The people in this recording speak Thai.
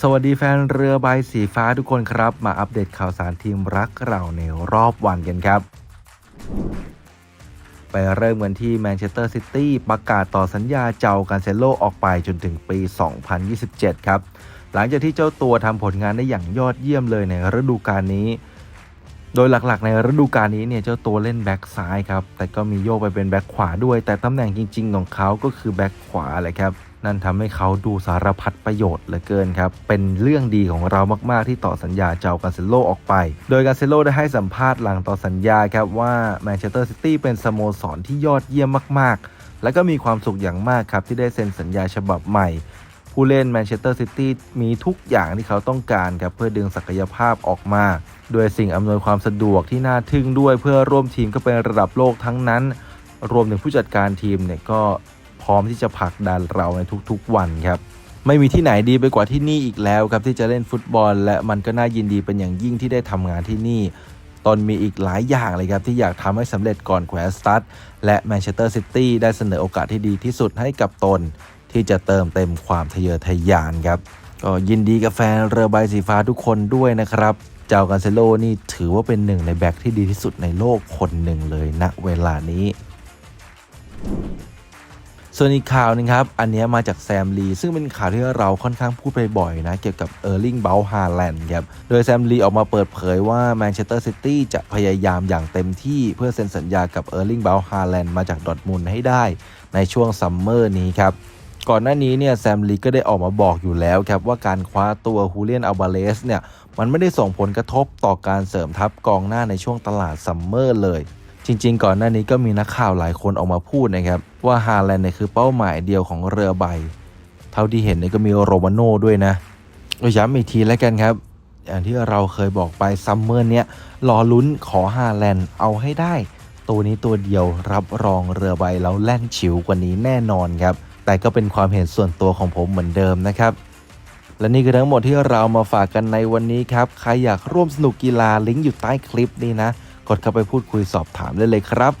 สวัสดีแฟนเรือใบสีฟ้าทุกคนครับ มาอัปเดตข่าวสารทีมรักเราในรอบวันกันครับ ไปเริ่มกันที่แมนเชสเตอร์ซิตี้ประกาศต่อสัญญาเจ้ากันเซโลออกไปจนถึงปี 2027 ครับ หลังจากที่เจ้าตัวทำผลงานได้อย่างยอดเยี่ยมเลยในฤดูกาลนี้ โดยหลักๆ ในฤดูกาลนี้เนี่ยเจ้าตัวเล่นแบ็กซ้ายครับ แต่ก็มีโยกไปเป็นแบ็กขวาด้วย แต่ตำแหน่งจริง ๆ ของเขาก็คือแบ็กขวาแหละครับ นั่นทำให้เขาดูสารพัดประโยชน์เหลือเกินครับ เป็นเรื่องดีของเรามากๆที่ต่อสัญญาเจ้ากาเซโลออกไป โดยกาเซโลได้ให้สัมภาษณ์หลังต่อสัญญาครับว่าแมนเชสเตอร์ซิตี้เป็นสโมสรที่ยอดเยี่ยมมากๆ และก็มีความสุขอย่างมากครับที่ได้เซ็นสัญญาฉบับใหม่ผู้เล่นแมนเชสเตอร์ซิตี้มีทุกอย่างที่เขาต้องการครับเพื่อดึงศักยภาพออกมา ด้วยสิ่งอำนวยความสะดวกที่น่าทึ่งด้วยเพื่อร่วมทีมก็เป็นระดับโลกทั้งนั้น รวมถึงผู้จัดการทีมเนี่ยก็พร้อมที่จะผลักดันเราในทุกๆวันครับไม่มีที่ไหนดีไปกว่าที่นี่อีกแล้วครับที่จะเล่นฟุตบอล และมันก็น่ายินดีเป็นอย่างยิ่งที่ได้ทำงานที่นี่ตนมีอีกหลายอย่างเลยครับ ที่อยากทำให้สำเร็จก่อนแขวนสตัดและแมนเชสเตอร์ซิตี้ได้เสนอโอกาสที่ดีที่สุดให้กับตน ที่จะเติมเต็มความทะเยอทะยานครับ ก็ยินดีกับแฟนเรือใบสีฟ้าทุกคนด้วยนะครับ เจ้ากันเซโลนี่ถือว่าเป็นหนึ่งในแบ็คที่ดีที่สุดในโลกคนหนึ่งเลยณเวลานี้ส่วนอีกข่าวนึงครับ อันนี้มาจากแซมลี ซึ่งเป็นข่าวที่เราค่อนข้างพูดไปบ่อยนะ เกี่ยวกับเออร์ลิงเบลฮาแลนด์ครับ โดยแซมลีออกมาเปิดเผยว่าแมนเชสเตอร์ซิตี้จะพยายามอย่างเต็มที่เพื่อเซ็นสัญญากับเออร์ลิงเบลฮาแลนด์มาจากดอทมุนให้ได้ในช่วงซัมเมอร์นี้ครับ ก่อนหน้านี้เนี่ยแซมลีก็ได้ออกมาบอกอยู่แล้วครับว่าการคว้าตัวฮูเลียนอัลบาเลสเนี่ยมันไม่ได้ส่งผลกระทบต่อการเสริมทัพกองหน้าในช่วงตลาดซัมเมอร์เลย จริง ๆ ก่อนหน้านี้ก็มีนักข่าวหลายคนออกมาพูดนะครับว่าฮาแลนด์เนี่ยคือเป้าหมายเดียวของเรือใบ เท่าที่เห็นเนี่ยก็มีโรมาโน่ด้วยนะย้ำอีกทีแล้วกันครับอย่างที่เราเคยบอกไปซัมเมอร์เนี้ยรอลุ้นขอฮาแลนด์เอาให้ได้ ตัวนี้ตัวเดียวรับรองเรือใบแล้วแล่นฉิวกว่านี้แน่นอนครับ แต่ก็เป็นความเห็นส่วนตัวของผมเหมือนเดิมนะครับ และนี่คือทั้งหมดที่เรามาฝากกันในวันนี้ครับ ใครอยากร่วมสนุกกีฬาลิงก์อยู่ใต้คลิปนี้นะ กดเข้าไปพูดคุยสอบถามได้เลยครับ